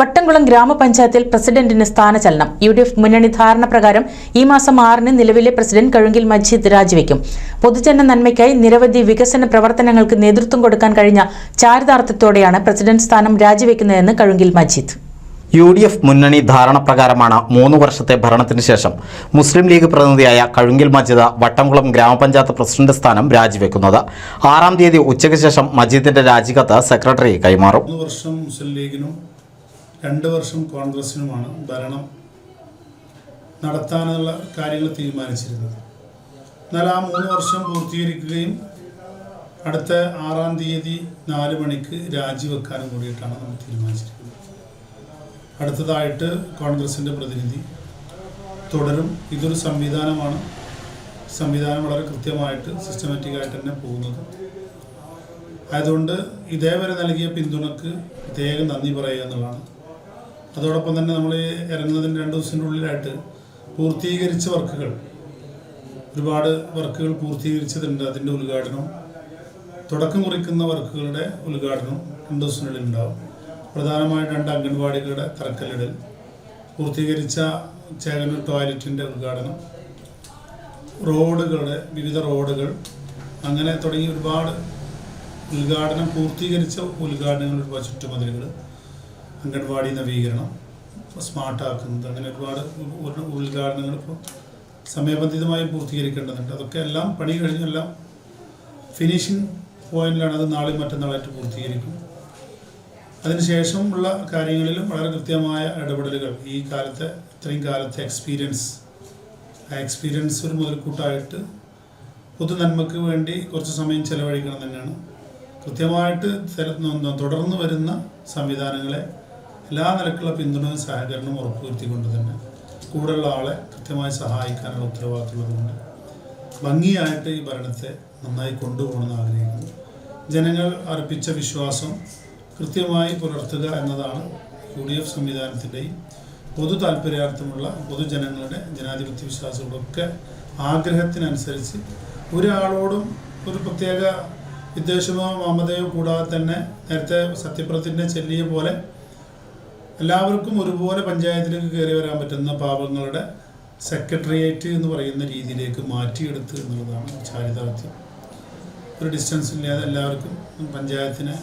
വട്ടംകുളം ഗ്രാമപഞ്ചായത്തിൽ പ്രസിഡന്റിന് സ്ഥാനചലനം. യു ഡി എഫ് മുന്നണി ധാരണ പ്രകാരം ഈ മാസം ആറിന് നിലവിലെ പ്രസിഡന്റ് കഴുങ്കിൽ മജീദ് രാജിവെക്കും. പൊതുജന നന്മയ്ക്കായി നിരവധി വികസന പ്രവർത്തനങ്ങൾക്ക് നേതൃത്വം കൊടുക്കാൻ കഴിഞ്ഞ ചാരിതാർത്ഥത്തോടെയാണ് പ്രസിഡന്റ് സ്ഥാനം രാജിവെക്കുന്നതെന്ന് Kazhungil Majeed. U D F മുന്നണി ധാരണ പ്രകാരമാണ് മൂന്ന് വർഷത്തെ ഭരണത്തിന് ശേഷം മുസ്ലിം ലീഗ് പ്രതിനിധിയായ കഴുങ്കിൽ മജീദ് വട്ടംകുളം ഗ്രാമപഞ്ചായത്ത് പ്രസിഡന്റ് സ്ഥാനം രാജിവെക്കുന്നത്. ആറാം തീയതി ഉച്ചയ്ക്ക് ശേഷം മജീദിന്റെ രാജിക്കത്ത് സെക്രട്ടറി കൈമാറും. വർഷം മുസ്ലിം ലീഗിനും രണ്ട് വർഷം കോൺഗ്രസിനുമാണ് ഭരണം നടത്താനുള്ള കാര്യങ്ങൾ തീരുമാനിച്ചിരുന്നത്. എന്നാൽ ആ മൂന്ന് വർഷം പൂർത്തീകരിക്കുകയും അടുത്ത ആറാം തീയതി നാല് മണിക്ക് രാജിവെക്കാനും കൂടിയിട്ടാണ് നമ്മൾ തീരുമാനിച്ചിരിക്കുന്നത്. അടുത്തതായിട്ട് കോൺഗ്രസിന്റെ പ്രതിനിധി തുടരും. ഇതൊരു സംവിധാനമാണ്. സംവിധാനം വളരെ കൃത്യമായിട്ട് സിസ്റ്റമാറ്റിക്കായിട്ട് തന്നെ പോകുന്നത്. ആയതുകൊണ്ട് ഇതേവരെ നൽകിയ പിന്തുണക്ക് പ്രത്യേകം നന്ദി പറയുക എന്നുള്ളതാണ്. അതോടൊപ്പം തന്നെ നമ്മൾ ഇറങ്ങുന്നതിന് രണ്ട് ദിവസത്തിന്റെ ഉള്ളിലായിട്ട് പൂർത്തീകരിച്ച വർക്കുകൾ. ഒരുപാട് വർക്കുകൾ പൂർത്തീകരിച്ചതുണ്ട് അതിന്റെ ഉദ്ഘാടനം. തുടക്കം കുറിക്കുന്ന വർക്കുകളുടെ ഉദ്ഘാടനം രണ്ട് ദിവസത്തിനുള്ളിൽ ഉണ്ടാവും. പ്രധാനമായും രണ്ട് അംഗൻവാടികളുടെ തറക്കല്ലിടൽ. പൂർത്തീകരിച്ച ചേകനൂർ ടോയ്ലറ്റിന്റെ ഉദ്ഘാടനം. റോഡുകളുടെ വിവിധ റോഡുകൾ. അങ്ങനെ തുടങ്ങി ഒരുപാട് ഉദ്ഘാടനം പൂർത്തീകരിച്ച ഉദ്ഘാടനങ്ങൾ ചുറ്റുമതിലുകൾ. അംഗൻവാടി നവീകരണം സ്മാർട്ടാക്കുന്നത് അങ്ങനെ ഒരുപാട് ഉദ്ഘാടനങ്ങൾ ഇപ്പോൾ സമയബന്ധിതമായി പൂർത്തീകരിക്കേണ്ടതുണ്ട്. അതൊക്കെ എല്ലാം പണി കഴിഞ്ഞെല്ലാം ഫിനിഷിംഗ് പോയിന്റിലാണ് അത് നാളെ മറ്റന്നാളായിട്ട് പൂർത്തീകരിക്കും. അതിനുശേഷമുള്ള കാര്യങ്ങളിലും വളരെ കൃത്യമായ ഇടപെടലുകൾ. ഈ കാലത്തെ ഇത്രയും കാലത്തെ എക്സ്പീരിയൻസ് ആ എക്സ്പീരിയൻസ് ഒരു മുതൽക്കൂട്ടായിട്ട് പൊതു നന്മയ്ക്ക് വേണ്ടി കുറച്ച് സമയം ചെലവഴിക്കണം തന്നെയാണ്. കൃത്യമായിട്ട് തുടർന്ന് വരുന്ന സംവിധാനങ്ങളെ എല്ലാ നിലക്കുള്ള പിന്തുണയും സഹകരണവും ഉറപ്പുവരുത്തിക്കൊണ്ട് തന്നെ കൂടെയുള്ള ആളെ കൃത്യമായി സഹായിക്കാനുള്ള ഉത്തരവാദിത്തമുള്ളതുകൊണ്ട് ഭംഗിയായിട്ട് ഈ ഭരണത്തെ നന്നായി കൊണ്ടുപോകണമെന്ന് ആഗ്രഹിക്കുന്നു. ജനങ്ങൾ അർപ്പിച്ച വിശ്വാസം കൃത്യമായി പുലർത്തുക എന്നതാണ് യു ഡി എഫ് സംവിധാനത്തിന്റെയും പൊതു താല്പര്യാർത്ഥമുള്ള പൊതുജനങ്ങളുടെ ജനാധിപത്യ വിശ്വാസങ്ങളൊക്കെ ആഗ്രഹത്തിനനുസരിച്ച് ഒരാളോടും ഒരു പ്രത്യേക വിദ്വേഷമോ മമതയോ കൂടാതെ തന്നെ നേരത്തെ സത്യപ്രതിജ്ഞ ചെല്ലിയ പോലെ എല്ലാവർക്കും ഒരുപോലെ പഞ്ചായത്തിലേക്ക് കയറി വരാൻ പറ്റുന്ന പാവങ്ങളുടെ സെക്രട്ടേറിയറ്റ് എന്ന് പറയുന്ന രീതിയിലേക്ക് മാറ്റിയെടുത്ത് എന്നുള്ളതാണ് ചാരിതാർത്ഥ്യം. ഒരു ഡിസ്റ്റൻസ് ഇല്ലാതെ എല്ലാവർക്കും പഞ്ചായത്തിനെ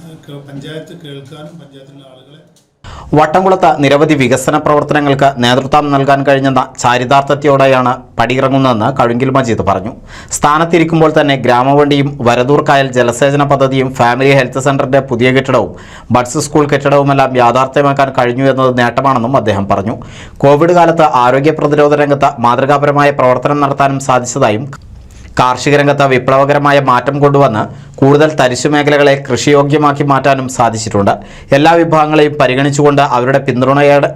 പഞ്ചായത്ത് കേൾക്കാനും പഞ്ചായത്തിലുള്ള ആളുകളെ വട്ടംകുളത്ത് നിരവധി വികസന പ്രവർത്തനങ്ങൾക്ക് നേതൃത്വം നൽകാൻ കഴിഞ്ഞെന്ന ചാരിതാർത്ഥ്യത്തോടെയാണ് പടിയിറങ്ങുന്നതെന്ന് കഴുങ്കിൽ മജീദ് പറഞ്ഞു. സ്ഥാനത്തിരിക്കുമ്പോൾ തന്നെ ഗ്രാമവണ്ടിയും വരദൂർ കായൽ ജലസേചന പദ്ധതിയും ഫാമിലി ഹെൽത്ത് സെന്ററിന്റെ പുതിയ കെട്ടിടവും ബഡ്സ് സ്കൂൾ കെട്ടിടവുമെല്ലാം യാഥാർത്ഥ്യമാക്കാൻ കഴിഞ്ഞു എന്നത് നേട്ടമാണെന്നും അദ്ദേഹം പറഞ്ഞു. കോവിഡ് കാലത്ത് ആരോഗ്യ പ്രതിരോധ രംഗത്ത് മാതൃകാപരമായ പ്രവർത്തനം നടത്താനും സാധിച്ചതായും കാർഷിക രംഗത്ത് വിപ്ലവകരമായ മാറ്റം കൊണ്ടുവന്ന് കൂടുതൽ തരിശു മേഖലകളെ കൃഷിയോഗ്യമാക്കി മാറ്റാനും സാധിച്ചിട്ടുണ്ട്. എല്ലാ വിഭാഗങ്ങളെയും പരിഗണിച്ചുകൊണ്ട് അവരുടെ പിന്തുണയോടെ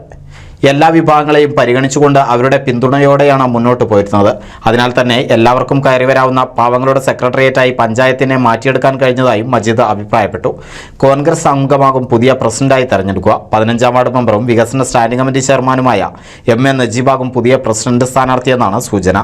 എല്ലാ വിഭാഗങ്ങളെയും പരിഗണിച്ചുകൊണ്ട് അവരുടെ പിന്തുണയോടെയാണ് മുന്നോട്ട് പോയിരുന്നത്. അതിനാൽ തന്നെ എല്ലാവർക്കും കയറി വരാവുന്ന പാവങ്ങളുടെ സെക്രട്ടേറിയറ്റായി പഞ്ചായത്തിനെ മാറ്റിയെടുക്കാൻ കഴിഞ്ഞതായും മജീദ് അഭിപ്രായപ്പെട്ടു. കോൺഗ്രസ് അംഗമാകും പുതിയ പ്രസിഡന്റായി തെരഞ്ഞെടുക്കുക. പതിനഞ്ചാം വാർഡ് മെമ്പറും വികസന സ്റ്റാൻഡിംഗ് കമ്മിറ്റി ചെയർമാനുമായ എം എ നജീബാകും പുതിയ പ്രസിഡന്റ് സ്ഥാനാർത്ഥിയെന്നാണ് സൂചന.